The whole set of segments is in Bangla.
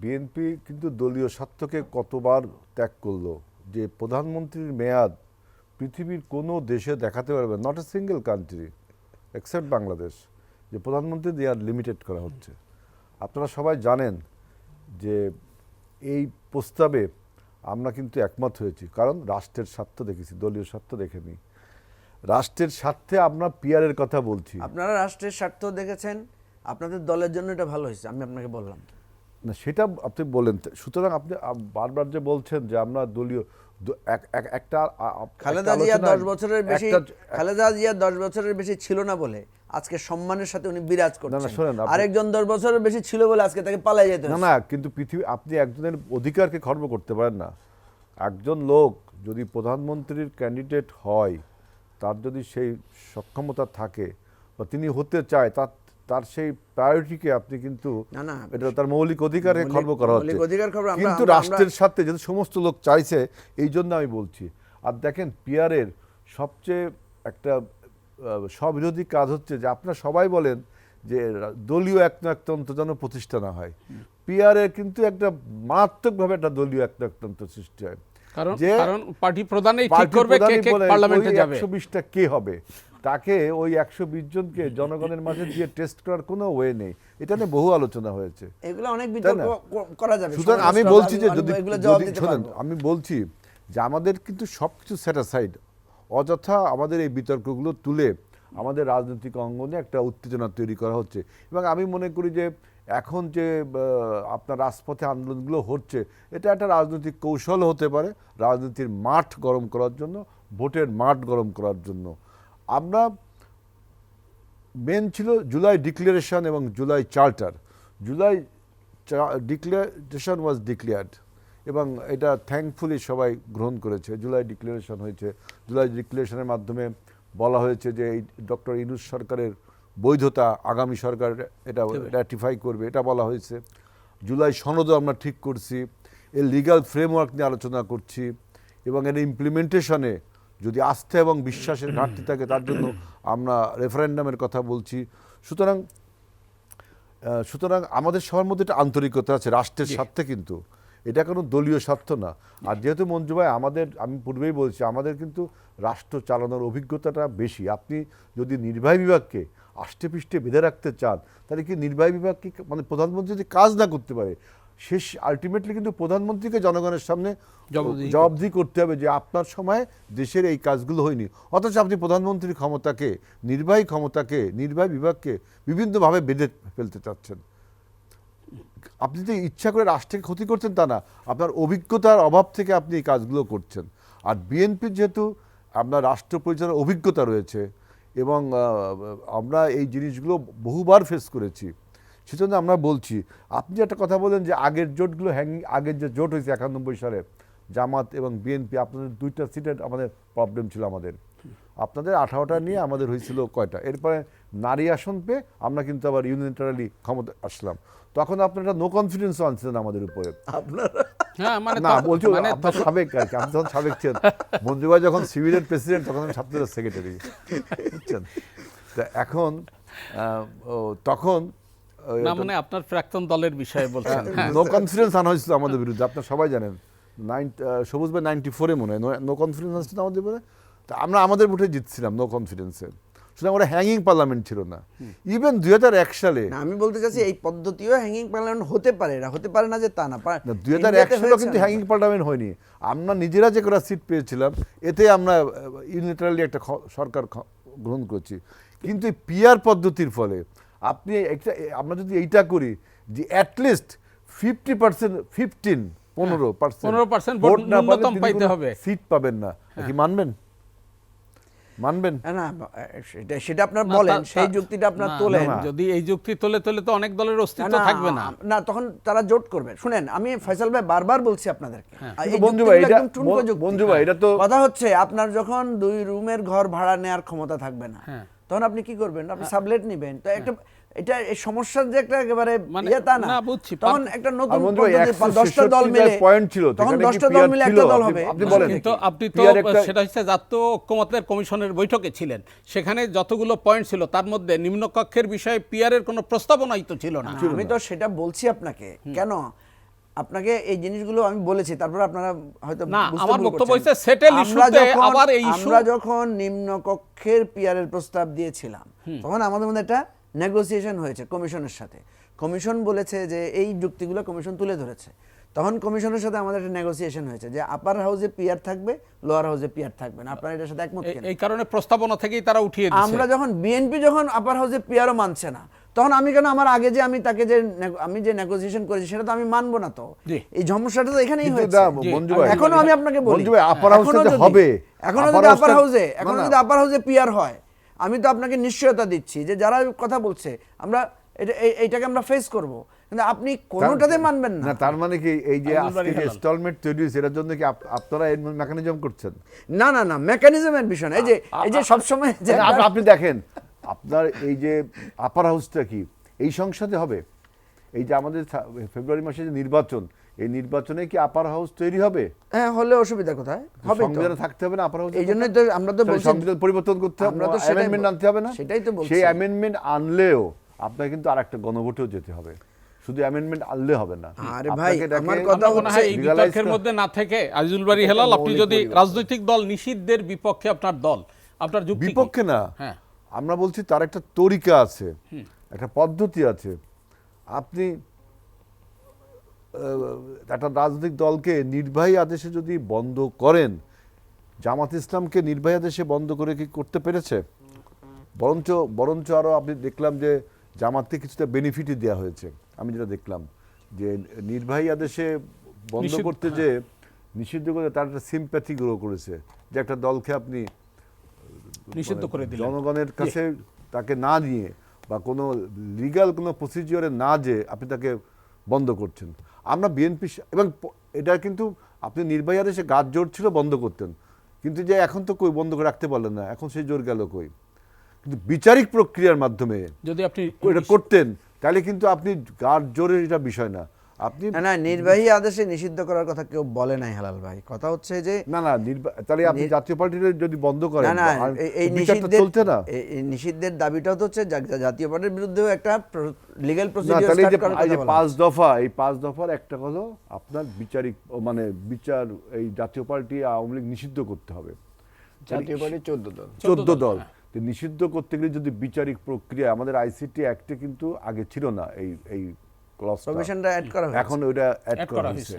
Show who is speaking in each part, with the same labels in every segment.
Speaker 1: বিএনপি কিন্তু দলীয় স্বার্থকে কতবার ত্যাগ করল, যে প্রধানমন্ত্রীর মেয়াদ পৃথিবীর কোনো দেশে দেখাতে পারবে not a single country except Bangladesh যে প্রধানমন্ত্রী দেয়ার লিমিটেড করা হচ্ছে। আপনারা সবাই জানেন যে এই প্রস্তাবে আমরা কিন্তু একমত হয়েছি, কারণ রাষ্ট্রের স্বার্থ দেখেছি, দলীয় স্বার্থ দেখেনি। রাষ্ট্রের স্বার্থে আমরা পিয়ারের কথা বলছি।
Speaker 2: আপনারা রাষ্ট্রের স্বার্থ দেখেছেন, আপনাদের দলের জন্য এটা ভালো হয়েছে, আমি আপনাকে বললাম।
Speaker 1: না সেটা আপনি বলেন। সুতরাং আপনি বারবার যে বলছেন যে আমরা দলীয় একটা
Speaker 2: খালেদা জিয়া দশ বছরের বেশি খালেদা জিয়া দশ বছরের বেশি ছিল না বলে আজকে সম্মানের সাথে উনি বিরাজ করছেন।
Speaker 1: আপনি-
Speaker 2: আরেকজন দশ বছরের বেশি ছিল বলে আজকে তাকে পালাই যেতে
Speaker 1: না। না কিন্তু পৃথিবী আপনি একজনের অধিকারকে খর্ব করতে পারেন না। একজন লোক যদি প্রধানমন্ত্রীর ক্যান্ডিডেট হয় তার যদি সেই সক্ষমতা থাকে বা তিনি হতে চায় তার তার সেই প্রায়োরিটিকে আপনি কিন্তু
Speaker 2: না, না।
Speaker 1: এটা তার মৌলিক অধিকারকে
Speaker 2: মৌলিক-
Speaker 1: খর্ব করা হচ্ছে।
Speaker 2: অধিকার
Speaker 1: কিন্তু রাষ্ট্রের সাথে যদি সমস্ত লোক চাইছে এই জন্য আমি বলছি। আর দেখেন পিয়ারের সবচেয়ে একটা স্ববিরোধী কাজ হচ্ছে যে আপনারা সবাই বলেন যে দলীয় একনায়কতন্ত্র যেন প্রতিষ্ঠা না হয়। পিয়ারে কিন্তু একটা মারাত্মকভাবে একটা দলীয় একনায়কতন্ত্র সৃষ্টি হয়।
Speaker 3: কারণ
Speaker 1: যে
Speaker 3: কারণ পার্টি প্রধানেই ঠিক করবে কে কে পার্লামেন্টে যাবে।
Speaker 1: 120 টা কে হবে? তাকে ওই একশো বিশ জনকে জনগণের মাঝে দিয়ে টেস্ট করার কোনো ওয়ে নেই। এটা নিয়ে বহু আলোচনা হয়েছে।
Speaker 2: এগুলো অনেক বিতর্ক? করা যাবে।
Speaker 1: সুতরাং আমি বলছি যে যদি শোনেন আমি বলছি যে আমাদের কিন্তু সব কিছু স্যাটাসাইড অযথা আমাদের এই বিতর্কগুলো তুলে আমাদের রাজনৈতিক অঙ্গনে একটা উত্তেজনা তৈরি করা হচ্ছে। এবং আমি মনে করি যে এখন যে আপনার রাজপথে আন্দোলনগুলো হচ্ছে এটা একটা রাজনৈতিক কৌশল হতে পারে রাজনীতির মাঠ গরম করার জন্য ভোটের মাঠ গরম করার জন্য। আমরা মেন ছিল জুলাই ডিক্লারেশন এবং July charter July declaration was declared এবং এটা থ্যাঙ্কফুলি সবাই গ্রহণ করেছে। জুলাই ডিক্লারেশন হয়েছে। জুলাই ডিক্লারেশনের মাধ্যমে বলা হয়েছে যে এই ডক্টর ইনুস সরকারের বৈধতা আগামী সরকার এটা র্যাটিফাই করবে এটা বলা হয়েছে। জুলাই সনদও আমরা ঠিক করছি। এর লিগ্যাল ফ্রেমওয়ার্ক নিয়ে আলোচনা করছি এবং এর ইমপ্লিমেন্টেশনে যদি আস্থা এবং বিশ্বাসের ঘাটতি থাকে তার জন্য আমরা রেফারেন্ডামের কথা বলছি। সুতরাং সুতরাং আমাদের সবার মধ্যে একটা আন্তরিকতা আছে রাষ্ট্রের স্বার্থে কিন্তু। এটা কোনো দলীয় স্বার্থ না। আর যেহেতু মঞ্জু ভাই আমাদের আমি পূর্বেই বলছি আমাদের কিন্তু রাষ্ট্র চালানোর অভিজ্ঞতাটা বেশি। আপনি যদি নির্বাহী বিভাগকে আষ্টে পৃষ্ঠে বেঁধে রাখতে চান তাহলে কি নির্বাহী বিভাগকে মানে প্রধানমন্ত্রী যদি কাজ না করতে পারে শেষ আলটিমেটলি কিন্তু প্রধানমন্ত্রীকে জনগণের সামনে
Speaker 3: জবাবদিহি
Speaker 1: করতে হবে যে আপনার সময় দেশের এই কাজগুলো হয়নি। অথচ আপনি প্রধানমন্ত্রীর ক্ষমতাকে নির্বাহী ক্ষমতাকে নির্বাহী বিভাগকে বিভিন্নভাবে বেঁধে ফেলতে চাচ্ছেন। আপনি যে ইচ্ছা করে রাষ্ট্রকে ক্ষতি করছেন তা না আপনার অভিজ্ঞতার অভাব থেকে আপনি এই কাজগুলো করছেন। আর বিএনপির যেহেতু আপনার রাষ্ট্র পরিচালনার অভিজ্ঞতা রয়েছে এবং আমরা এই জিনিসগুলো বহুবার ফেস করেছি। সেজন্য আমরা বলছি আপনি একটা কথা বলেন যে আগের জোটগুলো হ্যাঙ্গিং আগের যে জোট হয়েছে একানব্বই সালে জামাত এবং বিএনপি আপনাদের দুইটা সিটের আমাদের প্রবলেম ছিল আমাদের। আপনাদের আঠারোটা নিয়ে আমাদের হয়েছিল কয়টা? এরপরে নারী আসন পেয়ে আমরা কিন্তু আবার ইউনিটারালি ক্ষমতা আসলাম। তখন আপনারা নো কনফিডেন্স আনছিলেন আমাদের উপরে।
Speaker 2: আপনারা?
Speaker 3: হ্যাঁ মানে
Speaker 1: না বলছি
Speaker 3: মানে
Speaker 1: আপনার সাবেক আর কি আপনি যখন সাবেক ছিলেন মঞ্জু যখন সিভিলের প্রেসিডেন্ট তখন আমি ছাত্রদের সেক্রেটারি বুঝছেন? তা এখন ও, তখন
Speaker 3: না মানে আপনার প্রাক্তন দলের বিষয়ে বলছেন।
Speaker 1: নো কনফিডেন্স আনা হয়েছিল আমাদের বিরুদ্ধে আপনারা সবাই জানেন। নাইন সবুজ ভাই নাইনটি ফোরে মনে হয় নো কনফিডেন্স আসছিল আমাদের তা আমরা আমাদের ভোটে জিতছিলাম নো কনফিডেন্সে সুতরাং ওরা হ্যাঙ্গিং পার্লামেন্ট ছিল না। ইভেন দুই হাজার এক সালে
Speaker 2: আমি বলতে চাচ্ছি এই পদ্ধতিও হ্যাঙ্গিং পার্লামেন্ট হতে পারে না হতে পারে না যে তা না
Speaker 1: দুই হাজার এক সালেও কিন্তু হ্যাঙ্গিং পার্লামেন্ট হয়নি। আমরা নিজেরা যে কটা সিট পেয়েছিলাম এতে আমরা ইউনিটারালি একটা সরকার গ্রহণ করছি। কিন্তু এই পিয়ার পদ্ধতির ফলে আপনি একটা আমরা যদি এইটা করি যে at least fifty percent fifteen পনেরো পার্সেন্ট
Speaker 3: 15% ভোট ন্যূনতম পাইতে হবে।
Speaker 1: সিট পাবেন না। কি মানবেন? মানবেন?
Speaker 2: না, সেটা সেটা আপনার বলেন সেই যুক্তিটা আপনার তোলেন।
Speaker 3: যদি এই যুক্তি তোলে তোলে তো অনেক দলের অস্তিত্ব থাকবে না।
Speaker 2: না তখন তারা জোট করবে। শুনেন আমি ফয়সাল ভাই বারবার বলছি আপনাদেরকে।
Speaker 1: কিন্তু বন্ধু ভাই, এটা-। বন্ধু ভাই, এটা তো-
Speaker 2: কথা হচ্ছে আপনার যখন দুই রুমের ঘর ভাড়া নেওয়ার ক্ষমতা থাকবে না
Speaker 3: হ্যাঁ।
Speaker 2: তখন আপনি কি করবেন? আপনি সাবলেট নেবেন। তো একটা এটা এই সমস্যার যে একটা একেবারে
Speaker 3: মানে-
Speaker 2: ইয়ে তা না।
Speaker 3: না, বুঝছি।
Speaker 2: তখন একটা নতুন পদ্ধতি,
Speaker 1: 166
Speaker 2: দশটা দল মিলে
Speaker 1: পয়েন্ট ছিল
Speaker 2: তখন দশটা দল মিলে একটা দল হবে।
Speaker 1: আপনি বলেন।
Speaker 3: কিন্তু আপনি তো সেটা হচ্ছে জাতীয় ঐক্যমতের কমিশনের বৈঠকে ছিলেন। সেখানে যতগুলো পয়েন্ট ছিল তার মধ্যে নিম্নকক্ষের বিষয়ে পিয়ারের কোনো প্রস্তাবনাই তো ছিল না।
Speaker 2: আমি তো সেটা বলছি আপনাকে। কেন? আপনাকে এই জিনিসগুলো আমি বলেছি তারপর আপনারা হয়তো
Speaker 3: না, আমার বক্তব্য। হচ্ছে settle
Speaker 2: আমরা
Speaker 3: আবার এই issue-
Speaker 2: আমরা যখন নিম্ন কক্ষের পিয়ারের প্রস্তাব দিয়েছিলাম তখন আমাদের মধ্যে একটা নেগোসিয়েশন হয়েছে কমিশনের সাথে। কমিশন বলেছে যে এই যুক্তিগুলো কমিশন তুলে ধরেছে। তখন কমিশনের সাথে আমাদের একটা নেগোসিয়েশন হয়েছে যে আপার হাউসে পিয়ার থাকবে লোয়ার হাউসে পিয়ার থাকবে না। আপনারা এটার সাথে একমত
Speaker 3: এই-
Speaker 2: কেন?
Speaker 3: এই কারণে প্রস্তাবনা থেকেই তারা উঠিয়ে
Speaker 2: আমরা যখন বিএনপি যখন আপার হাউসে পিয়ারও মানছে না তখন আমি কেন আমার আগে যে আমি তাকে যে আমি যে নেগোসিয়েশন করেছি সেটা তো আমি মানবো না তো। এই সমস্যাটা তো এখানেই হয়েছে।
Speaker 1: এখনও
Speaker 3: আমি
Speaker 2: আপনাকে বলি।
Speaker 1: house
Speaker 2: এখনও
Speaker 1: হবে। এখনও
Speaker 2: যদি আপার হাউসে
Speaker 1: এখনও
Speaker 2: যদি আপার হাউসে পিয়ার হয় আমি তো আপনাকে নিশ্চয়তা দিচ্ছি যে যারা কথা বলছে আমরা এটা এইটাকে আমরা ফেস করব। কিন্তু আপনি কোনোটাতে মানবেন না।
Speaker 1: না তার মানে কি এই যে আজকে যে ইনস্টলমেন্ট তৈরি হয়েছে এটার জন্য কি আপনারা এর মেকানিজম করছেন?
Speaker 2: না না না মেকানিজমের বিষয় না। এই যে এই যে সবসময় যে
Speaker 1: আপনি দেখেন আপনার এই যে আপার হাউসটা কি? এই সংসদে হবে। এই যে আমাদের ফেব্রুয়ারি মাসে যে নির্বাচন এই নির্বাচনে কি আপার হাউস তৈরি হবে?
Speaker 2: হ্যাঁ হলে অসুবিধা কোথায়? হবে
Speaker 1: সংবিধানে থাকতে হবে না আপার হাউস
Speaker 2: এই জন্যই তো আমরা তো বলছি
Speaker 1: সংবিধান পরিবর্তন করতে হবে
Speaker 2: আমরা তো সেটাই
Speaker 1: অ্যামেন্ডমেন্ট আনতে হবে না?
Speaker 2: সেটাই তো বলছি।
Speaker 1: সেই অ্যামেন্ডমেন্ট আনলেও আপনার কিন্তু আরেকটা গণভোটেও যেতে হবে। শুধু অ্যামেন্ডমেন্ট আনলে হবে না।
Speaker 2: আরে ভাই, আমার কথা
Speaker 3: হয় এই বিতর্কের মধ্যে না থেকে আজিজুল বাড়ি হেলাল আপনি যদি রাজনৈতিক দল নিষিদ্ধের বিপক্ষে আপনার দল আপনার যুক্তি
Speaker 1: বিপক্ষে না।
Speaker 3: হ্যাঁ।
Speaker 1: আমরা বলছি তার একটা তরিকা আছে একটা পদ্ধতি আছে। আপনি একটা রাজনৈতিক দলকে নির্বাহী আদেশে যদি বন্ধ করেন জামাত ইসলামকে নির্বাহী আদেশে বন্ধ করে কি করতে পেরেছে? বরঞ্চ বরঞ্চ আরও আপনি দেখলাম যে জামাতকে কিছুটা বেনিফিটই দেওয়া হয়েছে। আমি যেটা দেখলাম যে নির্বাহী আদেশে বন্ধ করতে যে নিষিদ্ধ করে তার একটা সিম্প্যাথি গ্রো করেছে যে একটা দলকে আপনি
Speaker 3: নিষিদ্ধ করে দিলেন।
Speaker 1: জনগণের কাছে তাকে না নিয়ে বা কোনো লিগ্যাল কোনো প্রসিজিওরে না যে আপনি তাকে বন্ধ করছেন। আমরা বিএনপি এবং এটা কিন্তু আপনি নির্বাহী আদেশে গাছ জোর ছিল বন্ধ করতেন। কিন্তু যে এখন তো কই বন্ধ করে রাখতে পারলেন না এখন সেই জোর গেল কই? কিন্তু বিচারিক প্রক্রিয়ার মাধ্যমে
Speaker 3: যদি আপনি
Speaker 1: এটা করতেন তাহলে কিন্তু আপনি গাছ জোরের এটা বিষয় না। আপনি
Speaker 2: না না নির্বাহী আদেশে নিষিদ্ধ করার কথা কেউ বলে নাই হালাল ভাই। কথা হচ্ছে যে
Speaker 1: না না তাহলে আপনি জাতীয় পার্টির যদি বন্ধ করেন
Speaker 2: না না এই- নিষিদ্ধের
Speaker 1: চলছে না?
Speaker 2: এই- নিষিদ্ধের দাবিটাও তো হচ্ছে জাতীয় পার্টির বিরুদ্ধেও একটা লিগ্যাল প্রসিডিউর স্টার্ট করার কথা বলা
Speaker 1: পাঁচ দফা এই পাঁচ দফার একটা হলো আপনার বিচারিক মানে বিচার এই জাতীয় পার্টি আওয়ামী লীগ নিষিদ্ধ করতে হবে।
Speaker 4: জাতীয় পার্টি চোদ্দ দল।
Speaker 1: চোদ্দ
Speaker 3: দল,
Speaker 1: দল
Speaker 3: হ্যাঁ।
Speaker 1: তো নিষিদ্ধ করতে গেলে যদি বিচারিক প্রক্রিয়া আমাদের আইসিটি অ্যাক্টে কিন্তু আগে ছিল না এই এই
Speaker 2: প্রভিশনটা অ্যাড করা হয়েছে।
Speaker 1: এখন ওটা অ্যাড করা হয়েছে।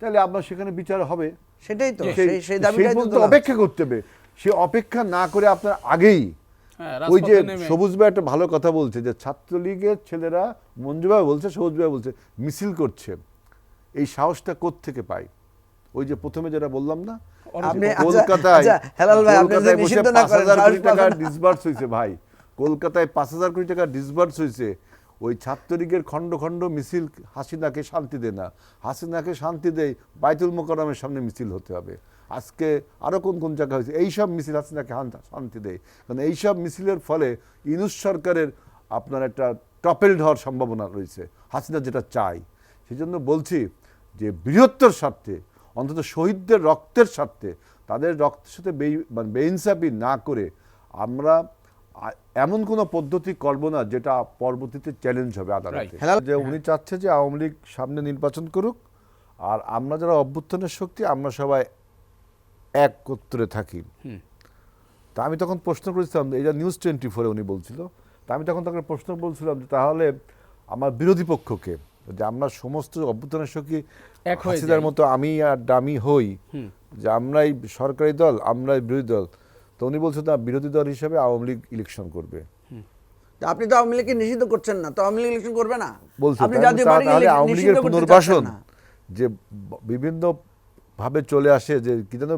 Speaker 1: তাহলে আপনার সেখানে বিচার হবে।
Speaker 2: সেটাই তো
Speaker 1: সেই-
Speaker 2: সেই দাবিটাই তো
Speaker 1: অপেক্ষা করতে হবে। সে অপেক্ষা না করে আপনার আগেই
Speaker 3: হ্যাঁ,
Speaker 1: ওই যে সবুজ ভাই একটা ভালো কথা বলছে যে ছাত্রলীগের ছেলেরা মঞ্জু ভাই বলছে সবুজ ভাই বলছে মিছিল করছে। এই সাহসটা থেকে পায়? ওই যে প্রথমে যেটা বললাম না
Speaker 2: আপনি আচ্ছা,
Speaker 1: কলকাতায়
Speaker 2: আচ্ছা, হেলাল ভাই, আপনি যদি নিষিদ্ধ না করেন,
Speaker 1: হাজার
Speaker 2: সাহস
Speaker 1: কোটি টাকা
Speaker 2: পাবেন না।
Speaker 1: ডিসবার্স হয়েছে ভাই। কলকাতায় পাঁচ হাজার কোটি টাকা ডিসবার্স হয়েছে। ওই ছাত্রলীগের খণ্ড খণ্ড মিছিল হাসিনাকে শান্তি দেয় না। হাসিনাকে শান্তি দেয়, বাইতুল মোকারমের সামনে মিছিল হতে হবে। আজকে আরও কোন কোন জায়গা হয়েছে? এইসব মিছিল হাসিনাকে শান্তি দেয়। কারণ এইসব মিছিলের ফলে ইনুস সরকারের আপনার একটা টপেলড হওয়ার সম্ভাবনা রয়েছে, হাসিনা যেটা চায়। সেই জন্য বলছি যে বৃহত্তর স্বার্থে, অন্তত শহীদদের রক্তের স্বার্থে, তাদের রক্তের সাথে বে- মানে বেইনসাফি না করে আমরা এমন কোনো পদ্ধতি করব না যেটা পরবর্তীতে চ্যালেঞ্জ হবে আদালতে।
Speaker 2: হেলাল-
Speaker 1: যে উনি চাচ্ছে যে আওয়ামী লীগ সামনে নির্বাচন করুক আর আমরা যারা অভ্যুত্থানের শক্তি আমরা সবাই একত্রে থাকি। তা আমি তখন প্রশ্ন করেছিলাম এটা নিউজ টোয়েন্টি ফোরে উনি বলছিল তা আমি তখন তাকে প্রশ্ন বলছিলাম যে তাহলে আমার বিরোধী পক্ষকে যে আমরা সমস্ত অভ্যুত্থানের শক্তি
Speaker 3: এক হয়ে
Speaker 1: মতো আমি আর ডামি হই যে আমরাই সরকারি দল আমরাই বিরোধী দল তো উনি বলছেন না বিরোধী দল হিসেবে আওয়ামী লীগ ইলেকশন করবে।
Speaker 2: আপনি তো আওয়ামী লীগকে নিষিদ্ধ করছেন না তো আওয়ামী লীগ ইলেকশন করবে না।
Speaker 1: বলছে
Speaker 2: আপনি
Speaker 1: তাহলে- আওয়ামী লীগের পুনর্বাসন যে বিভিন্ন ভাবে চলে আসে যে কি যেন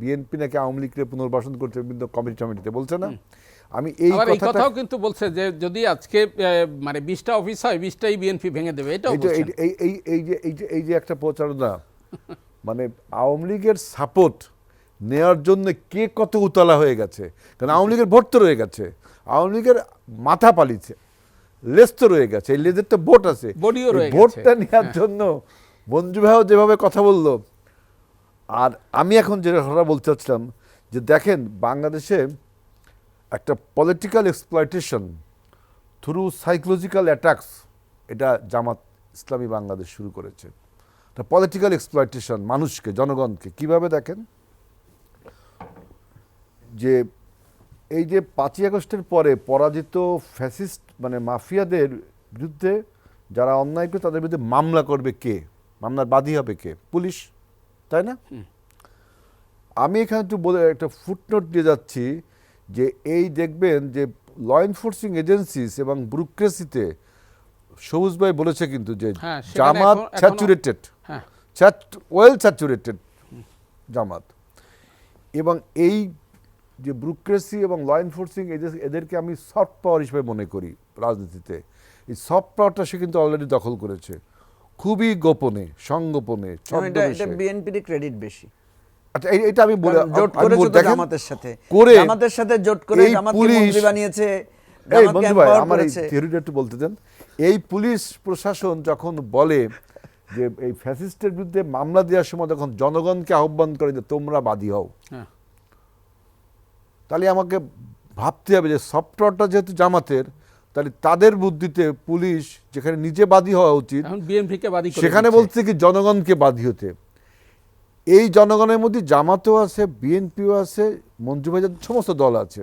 Speaker 1: বিএনপি নাকি আওয়ামী লীগকে পুনর্বাসন করছে বিভিন্ন কমিটি টমিটিতে বলছে না? আমি এই
Speaker 3: কথাও কিন্তু বলছে যে যদি আজকে মানে বিশটা অফিস হয় বিশটাই বিএনপি ভেঙে দেবে এটাও
Speaker 1: এই এই- এই এই এই যে এই যে এই যে একটা প্রচারণা মানে আওয়ামী লীগের সাপোর্ট নেওয়ার জন্য কে কত উতলা হয়ে গেছে? কারণ আওয়ামী লীগের ভোট তো রয়ে গেছে। আওয়ামী লীগের মাথা পালিছে লেজ তো রয়ে গেছে এই লেজের তো ভোট আছে। ভোটটা নেওয়ার জন্য মঞ্জু ভাইও যেভাবে কথা বলল আর আমি এখন যে কথা বলতে চাচ্ছিলাম যে দেখেন বাংলাদেশে একটা political exploitation through psychological attacks এটা জামাত ইসলামী বাংলাদেশ শুরু করেছে। পলিটিক্যাল এক্সপ্লয়টেশন মানুষকে জনগণকে কীভাবে দেখেন? যে এই যে পাঁচই আগস্টের পরে পরাজিত ফ্যাসিস্ট মানে মাফিয়াদের বিরুদ্ধে যারা অন্যায় করে তাদের বিরুদ্ধে মামলা করবে কে? মামলার বাদী হবে কে? পুলিশ তাই না? আমি এখানে একটু বলে একটা ফুটনোট দিয়ে যাচ্ছি যে এই দেখবেন যে ল এনফোর্সিং এজেন্সিস এবং ব্যুরোক্রেসিতে সবুজ ভাই বলেছে কিন্তু যে
Speaker 3: হ্যাঁ,
Speaker 1: Jamaat saturated well saturated Jamaat. এবং এই যে ব্যুরোক্রেসি এবং ল এনফোর্সিং এজেন্সি এদেরকে আমি সফট পাওয়ার হিসেবে মনে করি রাজনীতিতে। এই সফট পাওয়ারটা সে কিন্তু অলরেডি দখল করেছে। খুবই গোপনে সংগোপনে।
Speaker 2: বিএনপির ক্রেডিট বেশি।
Speaker 1: আচ্ছা এটা আমি বলে
Speaker 2: জোট
Speaker 1: দেখেন,
Speaker 2: জামাতের সাথে।
Speaker 1: করে
Speaker 2: জামাতের সাথে জোট করে জামাতকে
Speaker 1: পুলিশ
Speaker 2: মন্ত্রী বানিয়েছে
Speaker 1: এই বন্ধু ভাই আমার এই থিওরিটা একটু বলতে দেন। এই পুলিশ প্রশাসন যখন বলে যে এই ফ্যাসিস্টের বিরুদ্ধে মামলা দেওয়ার সময় যখন জনগণকে আহ্বান করে যে তোমরা বাদী হও
Speaker 3: হ্যাঁ।
Speaker 1: তাহলে আমাকে ভাবতে হবে যে সফটওয়্যারটা যেহেতু জামাতের তাহলে তাদের বুদ্ধিতে পুলিশ যেখানে নিজে বাদী হওয়া উচিত সেখানে। বলছে কি জনগণকে বাদী হতে এই জনগণের মধ্যে জামাতও আছে বিএনপিও আছে মঞ্জু ভাইজার সমস্ত দল আছে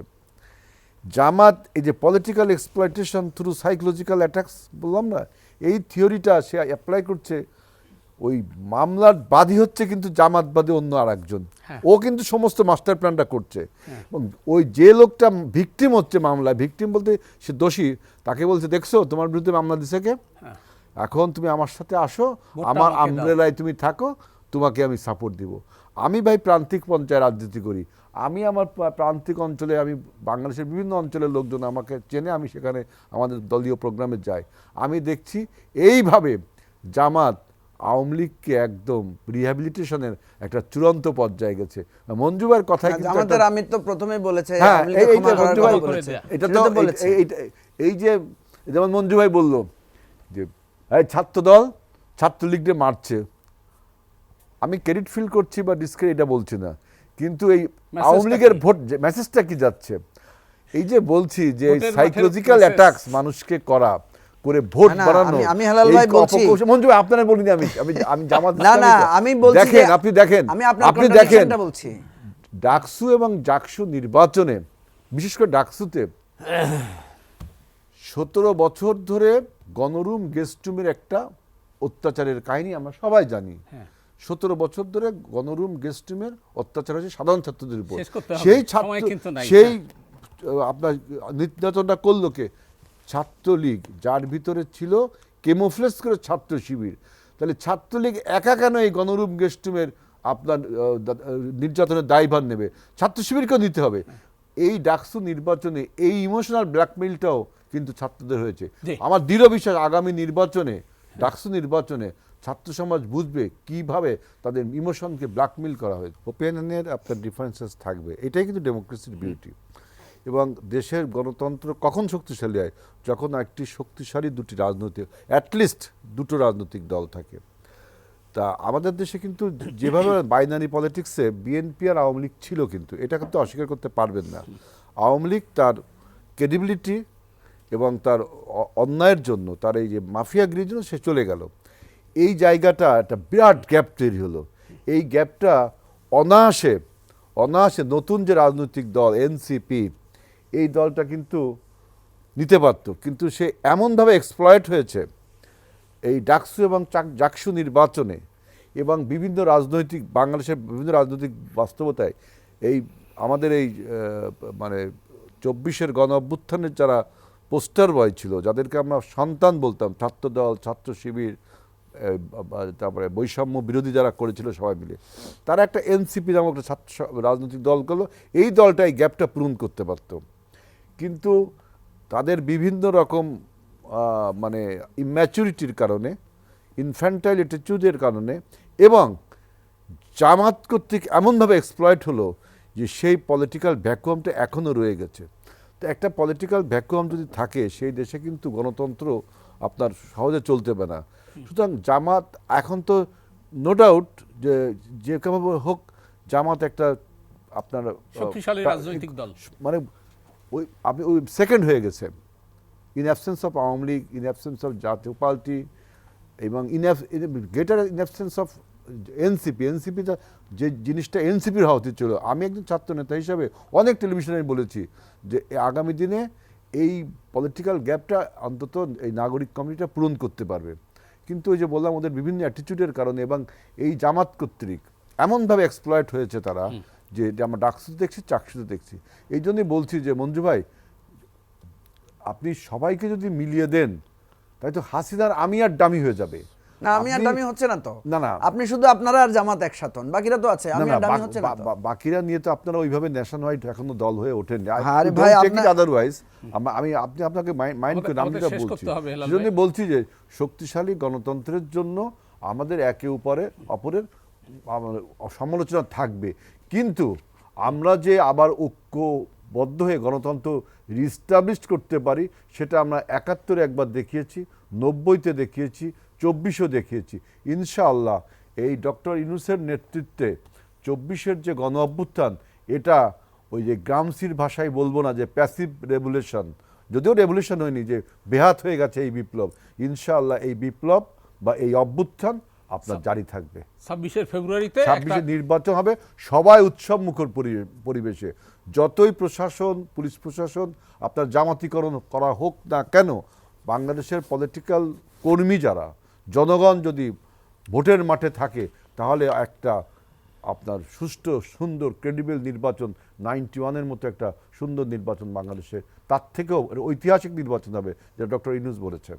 Speaker 1: জামাত এই যে political exploitation through psychological attacks বললাম না এই থিওরিটা সে অ্যাপ্লাই করছে ওই মামলার বাদী হচ্ছে কিন্তু জামাতবাদী অন্য আর একজন
Speaker 3: হ্যাঁ।
Speaker 1: ও কিন্তু সমস্ত মাস্টার প্ল্যানটা করছে। এবং ওই যে লোকটা ভিকটিম হচ্ছে মামলায় ভিকটিম বলতে সে দোষী তাকে বলছে দেখছ তোমার বিরুদ্ধে মামলা দিছে কে?
Speaker 3: হ্যাঁ।
Speaker 1: এখন তুমি আমার সাথে আসো আমার
Speaker 3: দাও।
Speaker 1: তুমি থাকো তোমাকে আমি সাপোর্ট দিব। আমি ভাই প্রান্তিক পর্যায়ে রাজনীতি করি। আমি আমার প্রান্তিক অঞ্চলে আমি বাংলাদেশের বিভিন্ন অঞ্চলের লোকজন আমাকে চেনে আমি সেখানে আমাদের দলীয় প্রোগ্রামে যাই। আমি দেখছি এইভাবে জামাত আওয়ামী লীগকে একদম রিহ্যাবিলিটেশনের একটা চূড়ান্ত পর্যায়ে গেছে। মঞ্জুবার কথায় কিন্তু একটা-
Speaker 2: আমির তো প্রথমে বলেছে
Speaker 1: হ্যাঁ
Speaker 2: কথা।
Speaker 1: এটা তো এই- যে যেমন মঞ্জু ভাই বলল যে এই ছাত্র দল ছাত্রলীগকে মারছে। আমি ক্রেডিট ফিল করছি বা ডিসক্রেডিট এটা বলছি না। কিন্তু এই আওয়ামী লীগের ভোট যে মেসেজটা কি যাচ্ছে? এই যে বলছি যে সাইকোলজিক্যাল। অ্যাটাকস মানুষকে করা করে ভোট
Speaker 2: না, না, আমি- আমি হেলাল ভাই বলছি।
Speaker 1: মঞ্জু আপনারা বলিনি আমি আমি আমি জামাত
Speaker 2: না না আমি বলছি
Speaker 1: দেখেন আপনি দেখেন
Speaker 2: আমি
Speaker 1: আপনি দেখেন
Speaker 2: বলছি
Speaker 1: ডাকসু এবং জাকসু নির্বাচনে বিশেষ করে ডাকসুতে সতেরো বছর ধরে গণরুম গেস্টরুমের একটা অত্যাচারের কাহিনী আমরা সবাই জানি
Speaker 3: হ্যাঁ।
Speaker 1: সতেরো বছর ধরে গণরুম গেস্টরুমের অত্যাচার হয়েছে সাধারণ ছাত্রদের উপর। সেই
Speaker 3: সময়
Speaker 1: ছাত্র
Speaker 3: কিন্তু
Speaker 1: সেই আপনার নির্যাতনটা করল কে ছাত্রলীগ যার ভিতরে ছিল কেমোফ্লেস করে ছাত্র শিবির। তাহলে ছাত্রলীগ একা কেন এই গণরূপ গেস্টুমের আপনার নির্যাতনের দায়ভার নেবে? ছাত্র শিবিরকেও নিতে হবে। এই ডাকসু নির্বাচনে এই ইমোশনাল ব্ল্যাকমেইলটাও কিন্তু ছাত্রদের হয়েছে। আমার দৃঢ় বিশ্বাস আগামী নির্বাচনে ডাকসু নির্বাচনে ছাত্র সমাজ বুঝবে কীভাবে তাদের ইমোশনকে ব্ল্যাকমেইল করা হয়েছে। ওপিনিয়নের আপনার ডিফারেন্সেস থাকবে। এটাই কিন্তু ডেমোক্রেসির বিউটি এবং দেশের গণতন্ত্র কখন শক্তিশালী হয়? যখন একটি শক্তিশালী দুটি রাজনৈতিক অ্যাটলিস্ট দুটো রাজনৈতিক দল থাকে। তা আমাদের দেশে কিন্তু যেভাবে বাইনারি পলিটিক্সে বিএনপি আর আওয়ামী লীগ ছিল কিন্তু এটা কিন্তু অস্বীকার করতে পারবেন না। আওয়ামী লীগ তার ক্রেডিবিলিটি এবং তার অন্যায়ের জন্য তার এই যে মাফিয়াগিরির জন্য সে চলে গেল। এই জায়গাটা একটা বিরাট গ্যাপ তৈরি হলো। এই গ্যাপটা অনায়াসে অনায়াসে নতুন যে রাজনৈতিক দল এনসিপি এই দলটা কিন্তু নিতে পারত। কিন্তু সে এমনভাবে এক্সপ্লয়েট হয়েছে এই ডাকসু এবং জাকসু নির্বাচনে এবং বিভিন্ন রাজনৈতিক, বাংলাদেশের বিভিন্ন রাজনৈতিক বাস্তবতায় এই আমাদের এই মানে চব্বিশের গণ অভ্যুত্থানের যারা পোস্টার বয় ছিল, যাদেরকে আমরা সন্তান বলতাম ছাত্রদল ছাত্র শিবির তারপরে বৈষম্য বিরোধী যারা করেছিল সবাই মিলে, তারা একটা এনসিপি নামক একটা ছাত্র রাজনৈতিক দল করল। এই দলটা এই গ্যাপটা পূরণ করতে পারতো। কিন্তু তাদের বিভিন্ন রকম মানে ইম্যাচুরিটির কারণে ইনফ্যান্টাইল অ্যাটিটিউডের কারণে এবং জামাত কর্তৃক এমনভাবে এক্সপ্লয়েট হলো যে সেই পলিটিক্যাল ভ্যাকুয়ামটা এখনও রয়ে গেছে। তো একটা পলিটিক্যাল ভ্যাকুয়াম যদি থাকে সেই দেশে কিন্তু গণতন্ত্র আপনার সহজে চলতে পারে না। সুতরাং জামাত এখন তো নো ডাউট যে যে কেভাবে হোক জামাত একটা আপনার
Speaker 3: শক্তিশালী রাজনৈতিক দল।
Speaker 1: মানে ওই, আপনি ওই সেকেন্ড হয়ে গেছে। In absence of Awami League in absence of Jatiya Party এবং ইনএফ greater in absence of NCP NCP যে জিনিসটা এনসিপির হওয়া উচিত ছিল, আমি একজন ছাত্র নেতা হিসাবে অনেক টেলিভিশনে আমি বলেছি যে আগামী দিনে এই পলিটিক্যাল গ্যাপটা অন্তত এই নাগরিক কমিটিটা পূরণ করতে পারবে। কিন্তু ওই যে বললাম, ওদের বিভিন্ন অ্যাটিটিউডের কারণে এবং এই জামাত কর্তৃক এমনভাবে এক্সপ্লয়েট হয়েছে তারা যে যে আমরা ডাকসুতে দেখছি চাকসুতে দেখছি। এই জন্যই বলছি যে মঞ্জু ভাই আপনি সবাইকে যদি মিলিয়ে দেন তাই তো হাসিনার আমি আর ডামি হয়ে যাবে।
Speaker 2: না আমি আর
Speaker 1: আপনি-
Speaker 2: দামি হচ্ছে না তো।
Speaker 1: না, না।
Speaker 2: আপনি শুধু আপনারা আর জামাত একসাথে হন বাকিরা তো আছে আমি আর
Speaker 1: বা-
Speaker 2: হচ্ছে না তো।
Speaker 1: বাকিরা নিয়ে তো আপনারা ওইভাবে ন্যাশন ওয়াইড এখনও দল হয়ে ওঠেন
Speaker 2: আরে ভাই, আপনার-
Speaker 1: আদারওয়াইজ আমি আপনি আপনাকে মাইন্ড
Speaker 3: আমাদের
Speaker 1: বলছি। সেজন্য বলছি যে শক্তিশালী গণতন্ত্রের জন্য আমাদের একে উপরে অপরের সমালোচনা থাকবে। কিন্তু আমরা যে আবার ঐক্যবদ্ধ হয়ে গণতন্ত্র রিস্টাবলিশ করতে পারি, সেটা আমরা একাত্তরে একবার দেখিয়েছি, নব্বইতে দেখিয়েছি, চব্বিশও দেখিয়েছি। ইনশাআল্লাহ এই ডক্টর ইনুসের নেতৃত্বে চব্বিশের যে গণ অভ্যুত্থান, এটা ওই যে গ্রামসির ভাষায় বলব না, যে প্যাসিভ রেভুলেশন যদিও রেভুলেশন হয়নি, যে বেহাত হয়ে গেছে এই বিপ্লব। ইনশাআল্লাহ এই বিপ্লব বা এই অভ্যুত্থান আপনার জারি থাকবে।
Speaker 3: ছাব্বিশের ফেব্রুয়ারিতে
Speaker 1: ছাব্বিশে নির্বাচন হবে সবাই উৎসব মুখর পরি- পরিবেশে। যতই প্রশাসন পুলিশ প্রশাসন আপনার জামাতিকরণ করা হোক না কেন বাংলাদেশের পলিটিক্যাল কর্মী যারা জনগণ যদি ভোটের মাঠে থাকে তাহলে একটা আপনার সুষ্ঠু সুন্দর ক্রেডিবল নির্বাচন নাইনটি ওয়ানের মতো একটা সুন্দর নির্বাচন বাংলাদেশে তার থেকেও ঐতিহাসিক নির্বাচন হবে যেটা ডক্টর ইনুস বলেছেন।